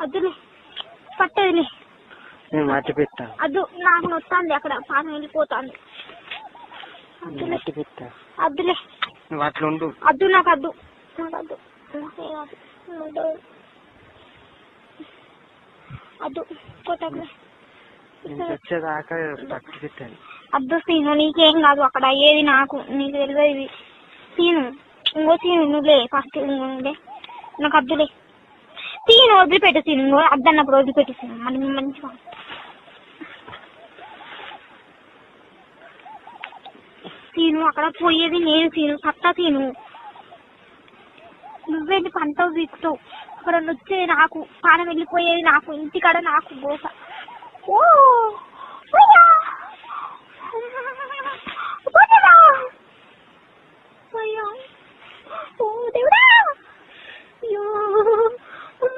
అద్దులే పట్టదులే. నేను మట్టి పెట్టా అద్దు నాకు నొత్తాంది అక్కడ పానం వెళ్ళిపోతాంది. మట్టి పెట్టా అద్దులే నువ్వు అట్లా ఉండు. అద్దు నాకు అద్దు నాకు అద్దు. అద్దు వచ్చేదాకా పట్టి పెట్టాను అద్దు సీను నీకేం కాదు. అక్కడ ఏది నాకు. నీకు తెలియదు ఇది. సీను ఇంకో సీను నువ్వులే ఫస్ట్ ఇంకోలే నాకు అద్దులే. సీను వదిలిపెట్టు అద్దన్నప్పుడు వదిలిపెట్టు సీను మంచిగా సీను అక్కడ పోయేది నేను సీను సత్తా సీను. నువ్వేంటి పంట వీకుతావు అక్కడ వచ్చేది నాకు పానం వెళ్ళిపోయేది నాకు ఇంటికాడ నాకు బోస ఓ!